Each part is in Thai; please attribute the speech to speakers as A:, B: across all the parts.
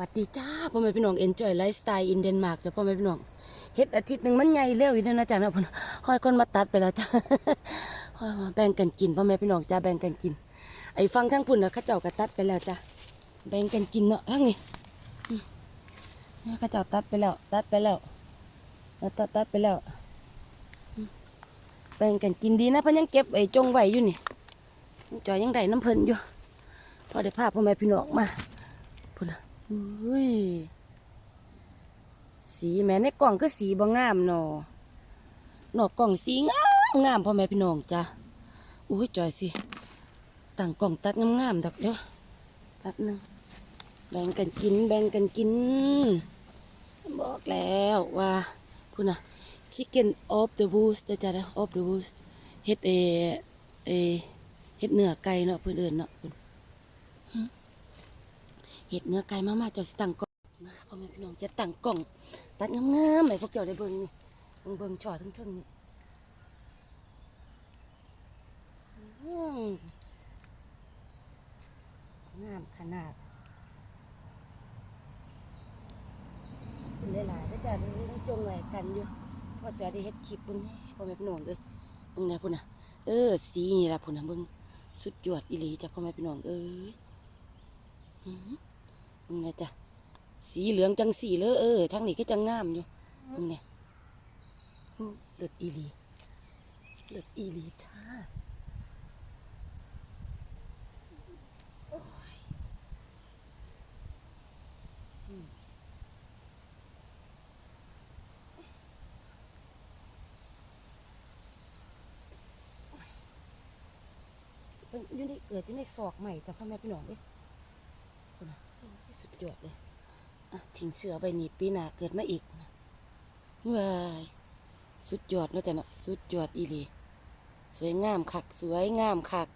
A: วัสดีจ้าพ่อแม่พี่น้อง enjoy lifestyle in Denmark จ้ะพ่อแม่พี่น้องเฮ็ดอาทิตย์หนึ่งมันใหญ่เร็วอีกแล้วนะจ๊ะนาะพ่อค่อยคนมาตัดไปแล้วจ้าค่อยมาแบ่งกันกินพ่อแม่พี่น้องจ้าแบ่งกันกิน ไอ้ฟังทั้งพุ่นนะข้าเจ้าก็ตัดไปแล้วจ้ะแบ่งกันกินเนาะทั้งนี้นี่ข้าเจ้าตัดไปแล้ว ตัดไปแล้วตัดตัดไปแล้ว แบ่งกันกินดีนะเพิ่นยังเก็บไอ้จงไว้อยู่นี่จอยยังได้น้ำเพิ่นอยู่พอได้พาพ่อแม่พี่น้องมาพุ่นนะ อุ้ย สีแม่ในกล่องก็สีบ่งามเนาะนอกกล่องสีงามงามพ่อแม่พี่น้องจ้ะอุ้ยจอยสิต่างกล่องตัดงามๆดอกเดี๋ยวแป๊บหนึงแบ่งกันกิน แบ่งกันกิน บอกแล้วว่าคุณนะ chicken of the woods จะจ้ะนะ of the woods เฮ็ดเอเอเฮ็ดเนื้อไก่เนาะเพิ่นเอินเนาะคุณ เห็ดเนื้อไก่มามาจะสตั้งกล่องมาพ่อแม่พี่น้องจะตั้งกล่อง ตัดงามๆให้พวกเจ้าได้เบิ่งนี่เบิ่งเบิ่งช่อทั้งๆนี่งามขนาดหลายๆก็จะได้ต้องจงไว้กันอยู่พ่อจะได้เฮ็ดคลิปเบิ่งแหน่พ่อแม่พี่น้องเอ้ยเบิ่งแหน่พุ่นนะเออสีนี่ละพุ่นนะเบิ่งสุดยอดอีหลีจ้ะพ่อแม่พี่น้องเอ้ย อืมมึงนะจ๊ะสีเหลืองจังสีเลยเออทางนี้ก็จังงามอยู่มึงเนี่ยโอ้เลือดอีหลีเลือดอีหลีจ้าโอ้ยอืมเป็นอยู่ในเกิดอยู่ในศอกใหม่แต่พ่อแม่พี่น้องเอ้ยคุณนะโอ้ย สุดยอดเลยทิ้งเสือไปนี่ปีหน้าเกิดมาอีกว้ายสุดยอดนะจ๊ะเนาะสุดยอดอีลีสวยงามคัก สวยงามคัก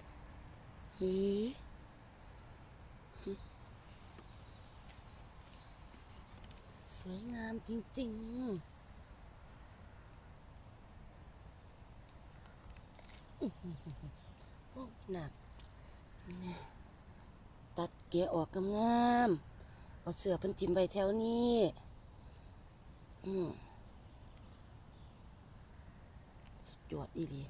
A: เฮ้ยสวยงามจริงๆอื้อหือโอ้หนักนี่ตัดเกียออกงามๆเอาเสือพันจิ้มไว้แถวนี้อืมสุดยอดอีหลี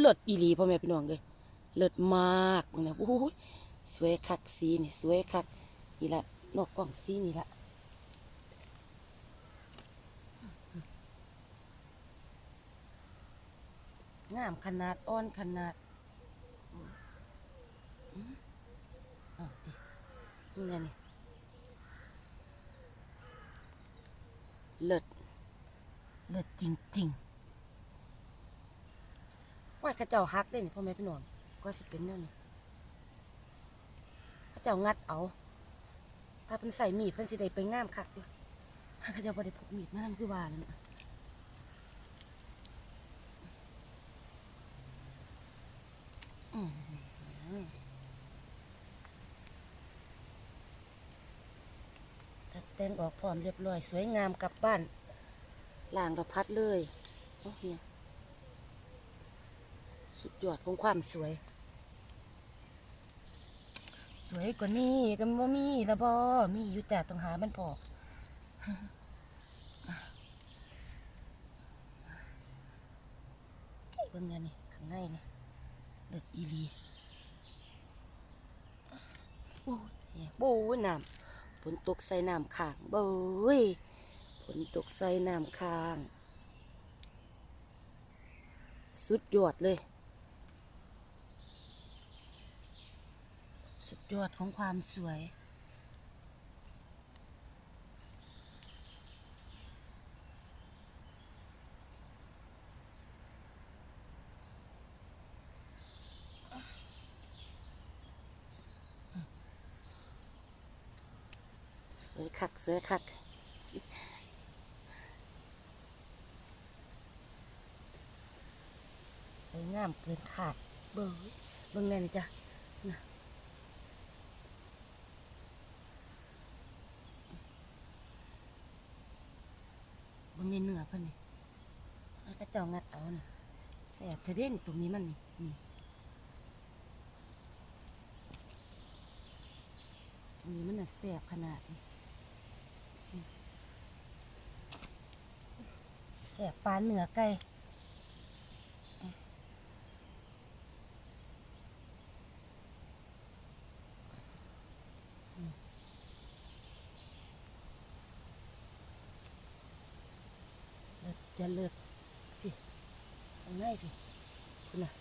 A: เลิศอีหลีพ่อแม่พี่น้องเลยเลิศมากนะโอ้ยสวยคักสีนี่สวยคักนี่ละนอกกล่องสีนี่ละ งามขนาดอ่อนขนาดอืมอืมเอ้าวดินี่นี่เลิศเลิศจริงๆว่าข้าเจ้าฮักได้นี่พ่อแม่พี่น้องก็สิเป็นแนวนี้ข้าเจ้างัดเอา ถ้าเป็นใส่มีดเพิ่นสิได้ไปง่ามคักอยู่ข้าเจ้าบ่ได้พกมีดมาทำคือว่านั่นน่ะ ตัดแต่งออกพร้อมเรียบร้อย สวยงามกลับบ้านล่างเระพัดเลยโอเฮียสุดยอดของความสวย สวยกว่านี้ก็บ่มีละบ่มีอยู่จ้ะต้องหามันพอเบิ่งเนี่ยนี่ข้างในนี่ เด็ดอีหลีโอ้ยเหี้ยโบ้ยน้ำฝนตกใส่น้ำค้างเบ้ยฝนตกใส่น้ำค้าง สุดยอดเลย สุดยอดของความสวย เวยคักสวอคักสวยงามเกินขาดเบอร์เบิ่งแน่นจ้ะนะบนในเนื้อเพื่อนนี่กระเจ้างัดเอาเนี่ยแสบเทเด้นตรงนี้มันนี่นี่มันน่ะแสบขนาดนี้ แสบปาเหนือไก่อืมอืมเลิศจะเลิกพี่เอาง่ายพี่คุณน่ะ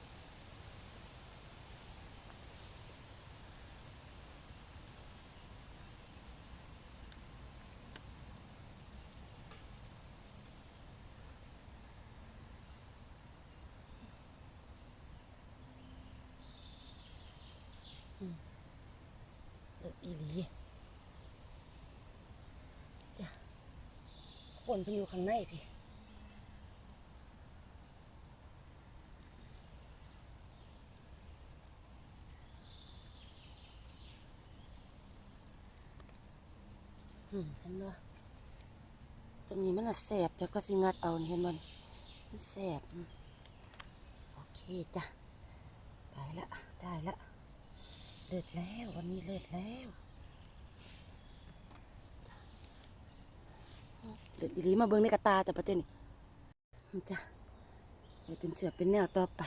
A: เลิกอีหลีจ้ะค นเพิ่นอยู่ข้างในพี่อืมเห็นบ่ตรงนี้มันน่ะแสบจะก็สิงัดเอาเห็นบ่นี่มันแสบโอเคจ้ะไปละได้ละเลิศแล้ววันนี้เลิศแล้ว เลิศอีหลีมาเบิ่งในกระตาจ้ะประเทศนี่อืมจ้ะเป็นเสือเป็นแนวต่อไป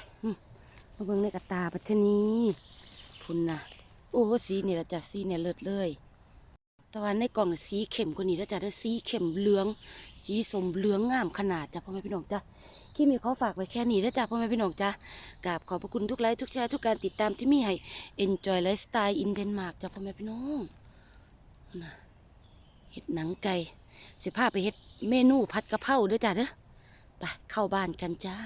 A: มาเบิ่งในกระตาประเทศนี้พุ่นนะโอ้สีนี่ละจ้ะสีเนี่ยเลิศเลยต่ว่าในกล่องสีเข้มกว่านี้แล้วจ้ะได้อสีเข้มเหลือง สีสมเหลืองงามขนาดจ้ะพ่อแม่พี่น้องจ้ะที่มีเขาฝากไว้แค่นี้แล้วจ้ะพ่อแม่พี่น้องจ้ะกราบขอบพระคุณทุกไลค์ทุกแชร์ทุกการติดตามที่มีให้ Enjoy Lifestyle in Denmark จ้ะพ่อแม่พี่น้องนะเห็ดหนังไก่ สิพาไปเฮ็ดเมนูผัดกะเพราเด้อจ้าเด้อไปเข้าบ้านกันจ้า